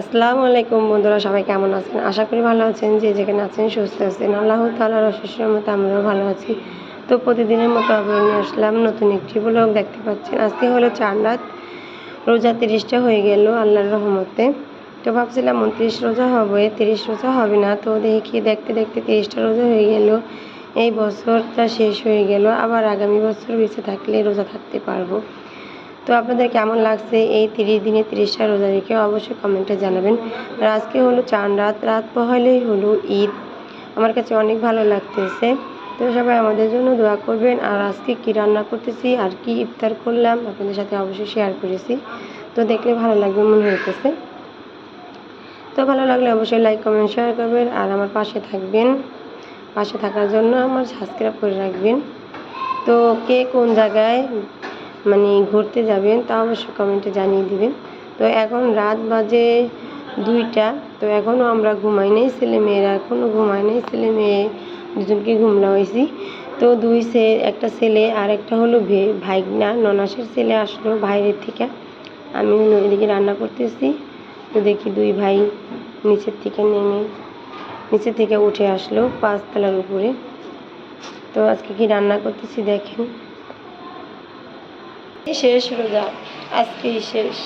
আসসালামু আলাইকুম বন্ধুরা, সবাই কেমন আছেন? আশা করি ভালো আছেন, যে যেখানে আছেন সুস্থ আছেন। আল্লাহ তালার অশেষের মতো আমরাও ভালো আছি। তো প্রতিদিনের মতো আবার নিয়ে আসলাম নতুন একটি ব্লগ, দেখতে পাচ্ছেন? আজকে হলো চার রাত, রোজা তিরিশটা হয়ে গেল আল্লাহর রহমতে। তো ভাবছিলাম উনত্রিশ রোজা হবে, তিরিশ রোজা হবে না, তো দেখি দেখতে দেখতে তিরিশটা রোজা হয়ে গেল। এই বছরটা শেষ হয়ে গেল, আবার আগামী বছর বেঁচে থাকলে রোজা থাকতে পারব। তো আপনাদের কেমন লাগছে এই তিরিশ দিনে তিরিশটা রোজা রেখে অবশ্যই কমেন্টে জানাবেন। আর আজকে হলো চান রাত রাত পহলেই হলো ঈদ। আমার কাছে অনেক ভালো লাগতেছে। তো সবাই আমাদের জন্য দোয়া করবেন। আর আজকে কি রান্না করতেছি আর কি ইফতার করলাম আপনাদের সাথে অবশ্যই শেয়ার করেছি। তো দেখলে ভালো লাগবে, মনে হইতেছে। তো ভালো লাগলে অবশ্যই লাইক কমেন্ট শেয়ার করবেন। আর আমার পাশে থাকবেন। পাশে থাকার জন্য আমার সাবস্ক্রাইব করে রাখবেন। তো কে কোন জায়গায় মানে ঘুরতে যাবেন, তা অবশ্যই কমেন্টে জানিয়ে দিবেন। তো এখন রাত বাজে দুইটা, তো এখনও আমরা ঘুমাই নেই ছেলে মেয়েরা এখনও ঘুমাই নেই ছেলে মেয়ে দুজনকে ঘুমলা হয়েছি তো দুই সে, একটা ছেলে আর একটা হলো ভে- ভাইগনা, ননাসের ছেলে আসলো বাইরের থেকে। আমি হলো এদিকে রান্না করতেছি, তো দেখি দুই ভাই নিচের থেকে নেমে নিচে থেকে উঠে আসলো পাঁচতলার উপরে। তো আজকে কি রান্না করতেছি দেখেন। শেষ রোজা আজকেই শেষ।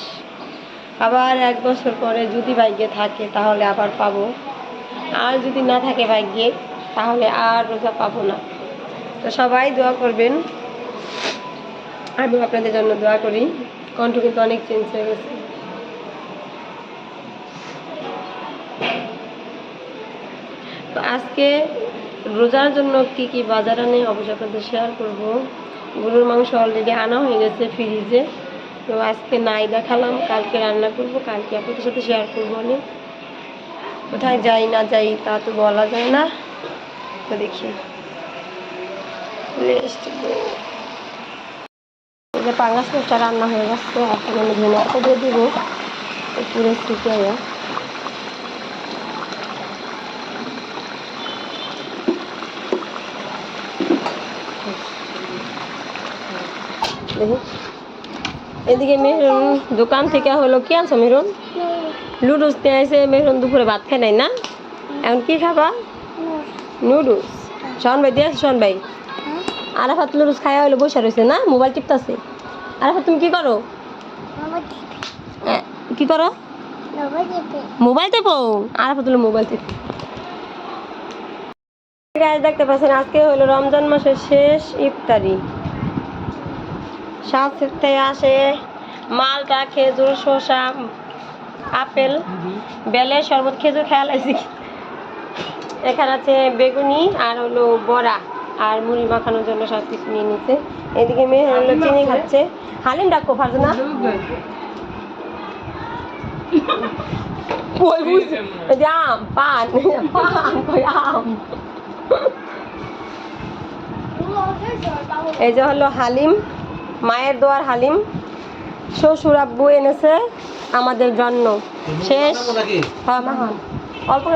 আবার এক বছর পরে যদি ভাগ্যে থাকে, তাহলে আবার পাবো। আর যদি না থাকে ভাগ্যে, তাহলে আর রোজা পাবো না। তো সবাই দোয়া করবেন। আমি আপনাদের জন্য দোয়া করি। কণ্ঠ কিন্তু অনেক চেঞ্জ হয়ে গেছে। তো আজকে রোজার জন্য কি কি বাজার আনে, অবশ্যই আপনাদের শেয়ার করব। গরুর মাংস অলরেডি আনা হয়ে গেছে ফ্রিজে তো আজকে নাই দেখালাম, কালকে রান্না করব, কালকে আপনাদের সাথে শেয়ার করব আমি কোথায় যাই, না যাই, তা তো বলা যায় না। তো দেখি। পাঙ্গাস মাছটা রান্না হয়ে গেছে, এখন আমি ধনে দিয়ে দিব। পুরো শুকিয়ে দেখি। এদিকে মেহরুন, দোকান থেকে হলো, কি আনছো মেহরুন? লুডুস নিয়ে আসে মেহরুন দুপুরে ভাত খাই নাই না? এখন কি খাবা? নুডলস। শোন ভাই, দিয়ে শোন ভাই। আরাফাত লুডুস খাওয়া হলো বসে রয়েছে না? মোবাইল টিপতাছে। আরাফাত, তুমি কি করো? কি করো? মোবাইল টেপো। আরাফাত মোবাইল টেপো। দেখতে পাচ্ছেন, আজকে হলো রমজান মাসের শেষ ইফতারি। সাথে আসে মালটা খেজুর শসা আপেল বেলে শরবত খেজুর খেয়াল আছে এখানে আছে বেগুনি আর হলো বড়া আর মুড়ি মাখানোর জন্য সব কিছু নিয়ে নিচ্ছে এদিকে মেয়ে হলো চিনি খাচ্ছে। হালিম ডাকো ফারজানা। কই বুঝছি এই যে আম পান। পান আম। এই যে হলো হালিম। মায়ের দোয়ার হালিম। শ্বশুর আব্বু এনেছে আমাদের জন্য। শেষ। হ্যাঁ হ্যাঁ। অল্প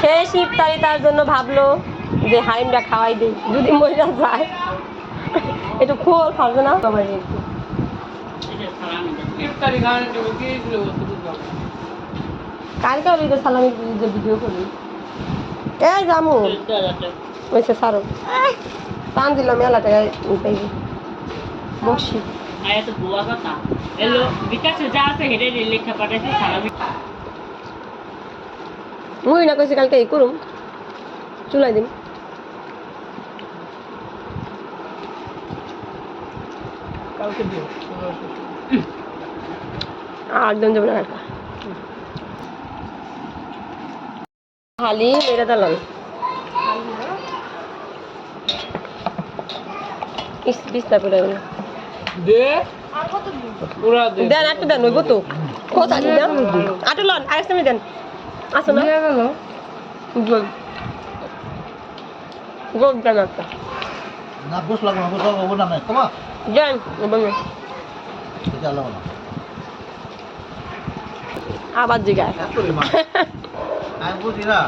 শেষ ইফতারি তার জন্য ভাবলো যে হালিমটা খাওয়াই দিই যদি মহিলা যায়। একটু খোল খাবে না? সবাই একটু কালকে ওই যে সালামি ভিডিও করি। এই জামু। ওইসে সারো। টান দিলাম মেলা টাকায় পাইবি বসি আয়াত বুয়া কথা। এলো বিকাশে যা আছে হেডে লেখা পাঠাইছে সালামি। মুই না কইছি কালকে এই করুম চুলাই দিম। জন যাবে না কালকে। খালি মেরে বিস্তার দে। দেন একটু দেন ওইব তো। কোথা দেন? আটু লন আরেকটা দেন। আসো না? গোল। গোল দেন একটা। না বস লাগবো না বস লাগবো না কমা। দেন বমি এটা লাগবো না। আবার জিগায়। আমি বুঝি না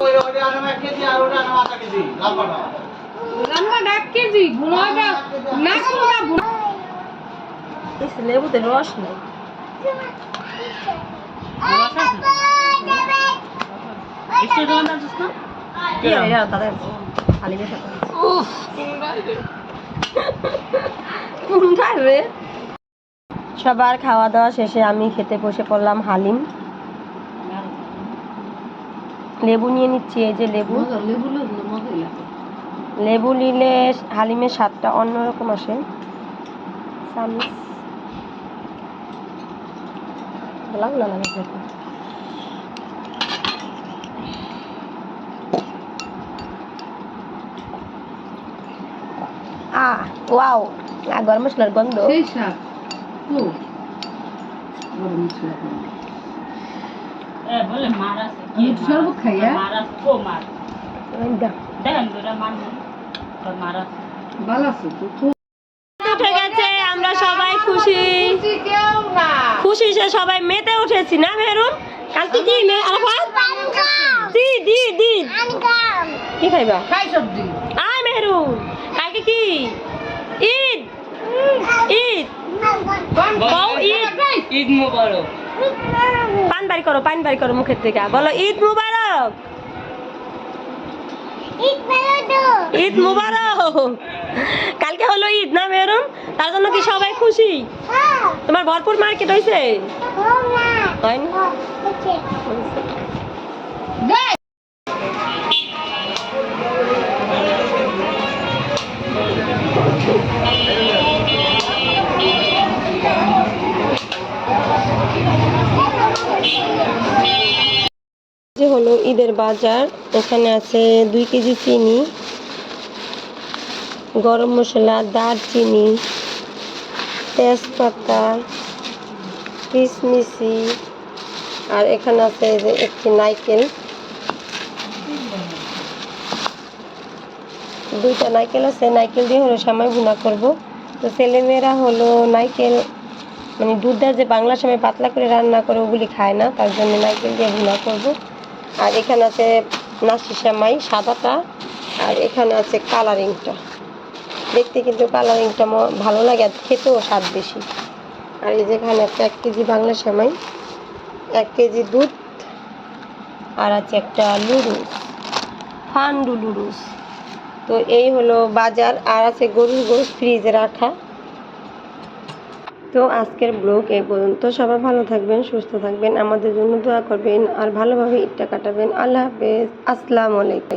ওই ওটা আনাম কেজি আর ওটা আধা কেজি। না রান্না ডাক কেজি ঘুমাবে না খাব না লেবুতে রস নেই। সবার খাওয়া দাওয়া শেষে আমি খেতে বসে পড়লাম হালিম। লেবু নিয়ে নিচ্ছি এই যে লেবু। লেবু নিলে হালিমের স্বাদটা অন্যরকম আসে। না লাগে ওয়াও আর গরম মশলার গন্ধ। সেই গরম মশলা বলে মার? মার। দেখেন উঠে গেছে আমরা সবাই খুশি। খুশি সে সবাই মেতে উঠেছি না মেহরুন? কালকে কি দি দি দি কি খাইবা? আয় মেহরুন কালকে কি? ঈদ। ঈদ। ঈদ। ঈদ মুবারক। পান বাড়ি করো পান বাড়ি করো মুখের থেকে। বলো ঈদ মুবারক। ঈদ মুবারক। কালকে হলো ঈদ না মেহরুন তার জন্য কি সবাই খুশি? তোমার ভরপুর মার্কেট হয়েছে? যে হলো ঈদের বাজার এখানে আছে দুই কেজি চিনি। গরম মশলা, দারচিনি, তেজপাতা, কিশমিশি, আর এখানে আছে যে একটি নাইকেল। দুইটা নাইকেল আছে নাইকেল দিয়ে হলো সময় ভুনা করব। তো ছেলেমেয়েরা হলো নাইকেল মানে দুধটা যে বাংলা সময় পাতলা করে রান্না করে ওগুলি খায় না, তার জন্য নাইকেল দিয়ে ভুনা করব। আর এখানে আছে নাসি সেমাই সাদাটা, আর এখানে আছে কালারিংটা। দেখতে কিন্তু কালারিংটা ভালো লাগে আর খেতেও স্বাদ বেশি। আর এই যেখানে একটা এক কেজি বাংলা সেমাই, এক কেজি দুধ, আর আছে একটা লুডুস, ফান্ডু লুডুস। তো এই হলো বাজার, আর আছে গরুর গোশ ফ্রিজে রাখা। তো আজকের ব্লগ এই পর্যন্ত। সবাই ভালো থাকবেন, সুস্থ থাকবেন, আমাদের জন্য দোয়া করবেন, আর ভালোভাবে ঈদটা কাটাবেন। আল্লাহ হাফেজ। আসসালামু আলাইকুম।